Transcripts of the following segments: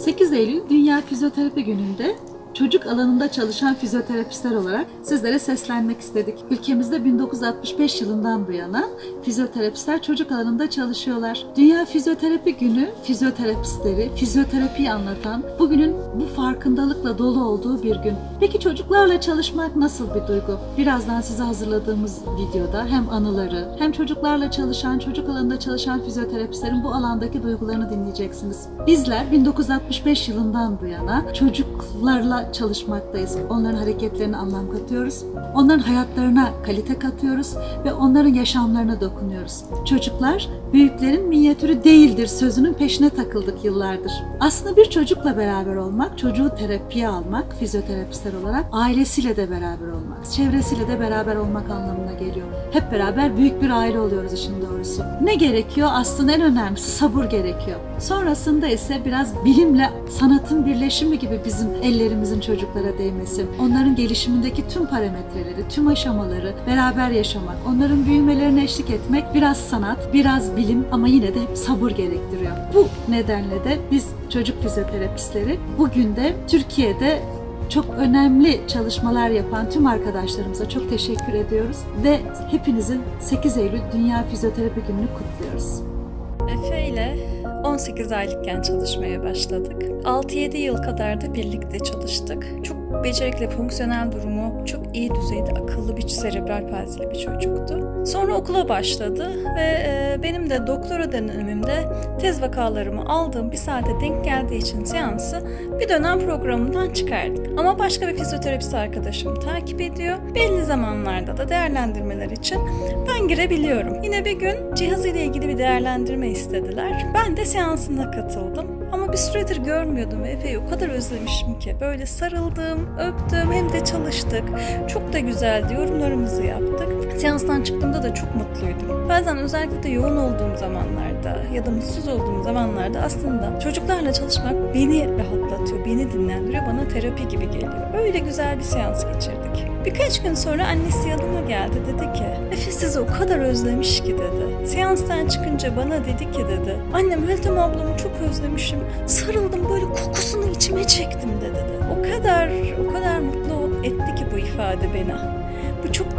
8 Eylül Dünya Fizyoterapi Günü'nde çocuk alanında çalışan fizyoterapistler olarak sizlere seslenmek istedik. Ülkemizde 1965 yılından bu yana fizyoterapistler çocuk alanında çalışıyorlar. Dünya Fizyoterapi Günü fizyoterapistleri, fizyoterapiyi anlatan, bugünün bu farkındalıkla dolu olduğu bir gün. Peki çocuklarla çalışmak nasıl bir duygu? Birazdan size hazırladığımız videoda hem anıları hem çocuklarla çalışan, çocuk alanında çalışan fizyoterapistlerin bu alandaki duygularını dinleyeceksiniz. Bizler 1965 yılından bu yana çocuklarla çalışmaktayız. Onların hareketlerine anlam katıyoruz. Onların hayatlarına kalite katıyoruz ve onların yaşamlarına dokunuyoruz. Çocuklar büyüklerin minyatürü değildir sözünün peşine takıldık yıllardır. Aslında bir çocukla beraber olmak, çocuğu terapiye almak fizyoterapistler olarak ailesiyle de beraber olmak, çevresiyle de beraber olmak anlamına geliyor. Hep beraber büyük bir aile oluyoruz işin doğrusu. Ne gerekiyor? Aslında en önemlisi sabır gerekiyor. Sonrasında ise biraz bilimle sanatın birleşimi gibi bizim ellerimizin çocuklara değmesi, onların gelişimindeki tüm parametreleri, tüm aşamaları beraber yaşamak, onların büyümelerine eşlik etmek biraz sanat, biraz bilim ama yine de hep sabır gerektiriyor. Bu nedenle de biz çocuk fizyoterapistleri bugün de Türkiye'de çok önemli çalışmalar yapan tüm arkadaşlarımıza çok teşekkür ediyoruz ve hepinizin 8 Eylül Dünya Fizyoterapi Günü'nü kutluyoruz. Efe ile 18 aylıkken çalışmaya başladık. 6-7 yıl kadar da birlikte çalıştık. Çok becerikli, fonksiyonel durumu çok iyi düzeyde akıllı bir serebral palsili bir çocuktu. Sonra okula başladı ve e, benim de doktora dönemimde tez vakalarımı aldığım bir saate denk geldiği için seansı bir dönem programından çıkardık. Ama başka bir fizyoterapist arkadaşım takip ediyor. Belli zamanlarda da değerlendirmeler için ben girebiliyorum. Yine bir gün cihazıyla ilgili bir değerlendirme istediler. Ben de seansına katıldım. Ama bir süredir görmüyordum ve Efe'yi o kadar özlemişim ki. Böyle sarıldım, öptüm, hem de çalıştık. Çok da güzeldi, yorumlarımızı yaptık. Seanstan çıktığımda da çok mutluydum. Bazen özellikle de yoğun olduğum zamanlarda ya da mutsuz olduğum zamanlarda aslında çocuklarla çalışmak beni rahatlatıyor, beni dinlendiriyor, bana terapi gibi geliyor. Öyle güzel bir seans geçirdik. Birkaç gün sonra annesi yanıma geldi dedi ki Efe sizi o kadar özlemiş ki dedi. Seanstan çıkınca bana dedi ki dedi annem Meltem ablamı çok özlemişim. Sarıldım böyle kokusunu içime çektim dedi. O kadar o kadar mutlu etti ki bu ifade beni.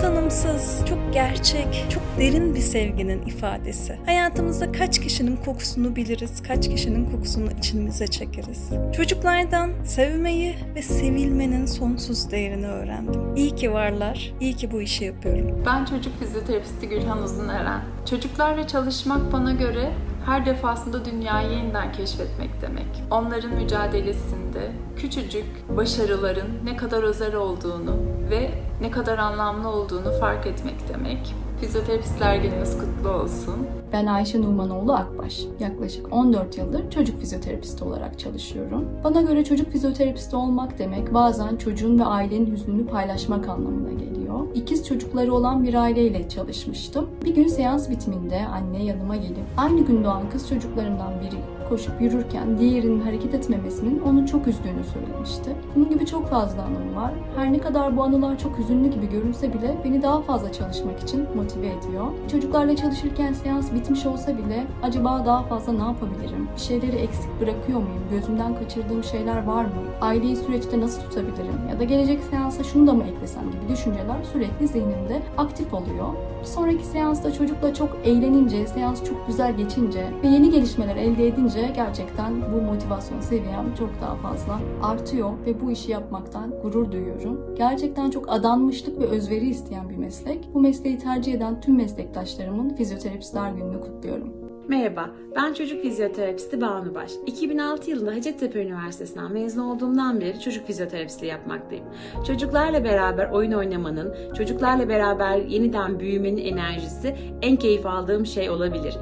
Tanımsız, çok gerçek, çok derin bir sevginin ifadesi. Hayatımızda kaç kişinin kokusunu biliriz, kaç kişinin kokusunu içimize çekeriz. Çocuklardan sevmeyi ve sevilmenin sonsuz değerini öğrendim. İyi ki varlar, iyi ki bu işi yapıyorum. Ben çocuk fizyoterapisti Gülhan Uzuneren. Çocuklarla çalışmak bana göre her defasında dünyayı yeniden keşfetmek demek. Onların mücadelesinde küçücük başarıların ne kadar özel olduğunu ve ne kadar anlamlı olduğunu fark etmek demek. Fizyoterapistler gününüz kutlu olsun. Ben Ayşe Numanoğlu Akbaş. Yaklaşık 14 yıldır çocuk fizyoterapisti olarak çalışıyorum. Bana göre çocuk fizyoterapisti olmak demek bazen çocuğun ve ailenin hüznünü paylaşmak anlamına geliyor. İkiz çocukları olan bir aileyle çalışmıştım. Bir gün seans bitiminde anne yanıma gelip aynı gün doğan kız çocuklarından biri koşup yürürken diğerinin hareket etmemesinin onu çok üzdüğünü söylemişti. Bunun gibi çok fazla anım var. Her ne kadar bu anılar çok hüzünlü gibi görünse bile beni daha fazla çalışmak için motive ediyor. Çocuklarla çalışırken seans bitmiş olsa bile acaba daha fazla ne yapabilirim? Bir şeyleri eksik bırakıyor muyum? Gözümden kaçırdığım şeyler var mı? Aileyi süreçte nasıl tutabilirim? Ya da gelecek seansa şunu da mı eklesem gibi düşünceler sürekli zihnimde aktif oluyor. Bir sonraki seansta çocukla çok eğlenince, seans çok güzel geçince ve yeni gelişmeler elde edince gerçekten bu motivasyon seviyem çok daha fazla artıyor ve bu işi yapmaktan gurur duyuyorum. Gerçekten çok adanmışlık ve özveri isteyen bir meslek. Bu mesleği tercih eden tüm meslektaşlarımın Fizyoterapistler Günü'nü kutluyorum. Merhaba, ben çocuk fizyoterapisti Banu Baş. 2006 yılında Hacettepe Üniversitesi'nden mezun olduğumdan beri çocuk fizyoterapistliği yapmaktayım. Çocuklarla beraber oyun oynamanın, çocuklarla beraber yeniden büyümenin enerjisi en keyif aldığım şey olabilir.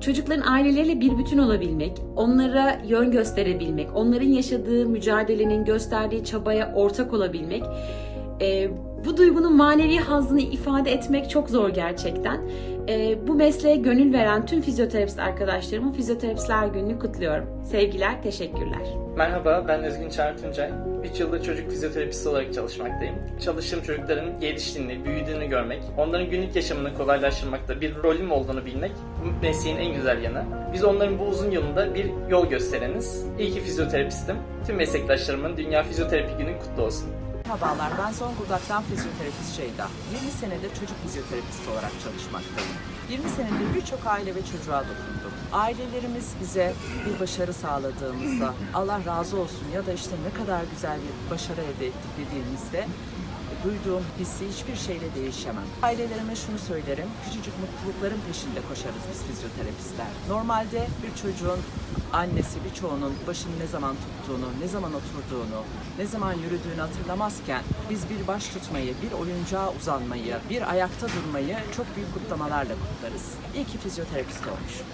Çocukların aileleriyle bir bütün olabilmek, onlara yön gösterebilmek, onların yaşadığı mücadelenin gösterdiği çabaya ortak olabilmek, e, bu duygunun manevi hazzını ifade etmek çok zor gerçekten. Ee, bu mesleğe gönül veren tüm fizyoterapist arkadaşlarımın Fizyoterapistler Günü'nü kutluyorum. Sevgiler, teşekkürler. Merhaba, ben Özgün Çağrı Tuncay. 3 yıldır çocuk fizyoterapisti olarak çalışmaktayım. Çalıştığım çocukların geliştiğini, büyüdüğünü görmek, onların günlük yaşamını kolaylaştırmakta bir rolüm olduğunu bilmek bu mesleğin en güzel yanı. Biz onların bu uzun yolunda bir yol göstereniz. İyi ki fizyoterapistim. Tüm meslektaşlarımın Dünya Fizyoterapi Günü kutlu olsun. Merhabalar, ben Zonguldak'tan fizyoterapist Şeyda. 20 senedir çocuk fizyoterapisti olarak çalışmaktayım. 20 senedir birçok aile ve çocuğa dokundum. Ailelerimiz bize bir başarı sağladığımızda Allah razı olsun ya da işte ne kadar güzel bir başarı elde ettik dediğimizde duyduğum hissi hiçbir şeyle değişemem. Ailelerime şunu söylerim, küçücük mutlulukların peşinde koşarız biz fizyoterapistler. Normalde bir çocuğun annesi birçoğunun başını ne zaman tuttuğunu, ne zaman oturduğunu, ne zaman yürüdüğünü hatırlamazken biz bir baş tutmayı, bir oyuncağa uzanmayı, bir ayakta durmayı çok büyük kutlamalarla kutlarız. İyi ki fizyoterapist olmuşum.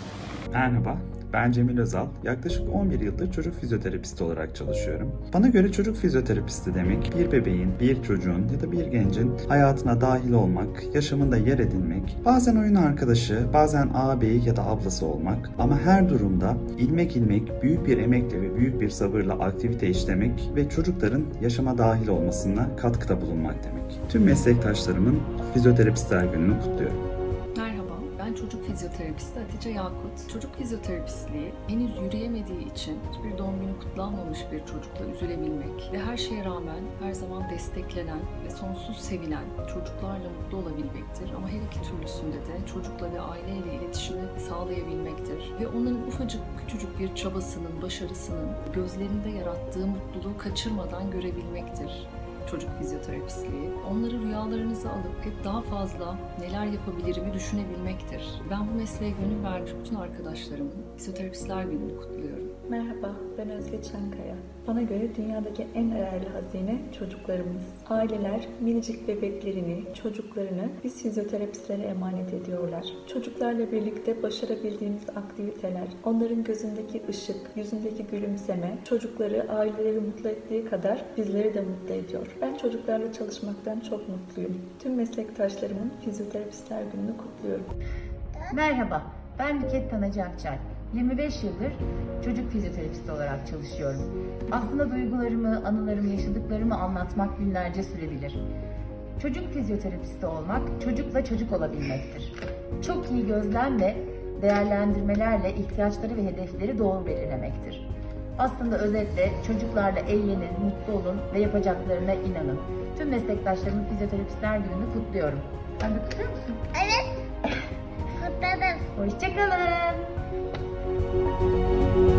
Merhaba, ben Cemil Özal. Yaklaşık 11 yıldır çocuk fizyoterapisti olarak çalışıyorum. Bana göre çocuk fizyoterapisti demek bir bebeğin, bir çocuğun ya da bir gencin hayatına dahil olmak, yaşamında yer edinmek, bazen oyun arkadaşı, bazen ağabeyi ya da ablası olmak ama her durumda ilmek ilmek büyük bir emekle ve büyük bir sabırla aktivite işlemek ve çocukların yaşama dahil olmasına katkıda bulunmak demek. Tüm meslektaşlarımın fizyoterapistler gününü kutluyorum. Fizyoterapisti Hatice Yakut. Çocuk fizyoterapistliği henüz yürüyemediği için hiçbir doğum günü kutlanmamış bir çocukla üzülebilmek ve her şeye rağmen her zaman desteklenen ve sonsuz sevilen çocuklarla mutlu olabilmektir. Ama her iki türlüsünde de çocukla ve aileyle iletişimi sağlayabilmektir. Ve onların ufacık küçücük bir çabasının, başarısının gözlerinde yarattığı mutluluğu kaçırmadan görebilmektir çocuk fizyoterapistliği. Onları rüyalarınıza alıp hep daha fazla neler yapabilirimi düşünebilmektir. Ben bu mesleğe gönül vermiş bütün arkadaşlarımın Fizyoterapistler Günü'nü kutluyorum. Merhaba, ben Özge Çankaya. Bana göre dünyadaki en değerli hazine çocuklarımız. Aileler minicik bebeklerini, çocuklarını biz fizyoterapistlere emanet ediyorlar. Çocuklarla birlikte başarabildiğimiz aktiviteler, onların gözündeki ışık, yüzündeki gülümseme, çocukları, aileleri mutlu ettiği kadar bizleri de mutlu ediyor. Ben çocuklarla çalışmaktan çok mutluyum. Tüm meslektaşlarımın Fizyoterapistler Günü'nü kutluyorum. Merhaba, ben Nüket Tanacı Akçay. 25 yıldır çocuk fizyoterapisti olarak çalışıyorum. Aslında duygularımı, anılarımı, yaşadıklarımı anlatmak günlerce sürebilir. Çocuk fizyoterapisti olmak, çocukla çocuk olabilmektir. Çok iyi gözlem ve değerlendirmelerle ihtiyaçları ve hedefleri doğru belirlemektir. Aslında özetle çocuklarla eğlenin, mutlu olun ve yapacaklarına inanın. Tüm meslektaşlarımın fizyoterapistler gününü kutluyorum. Sen de kutluyor musun? Evet. Kutladım. Hoşçakalın. thank you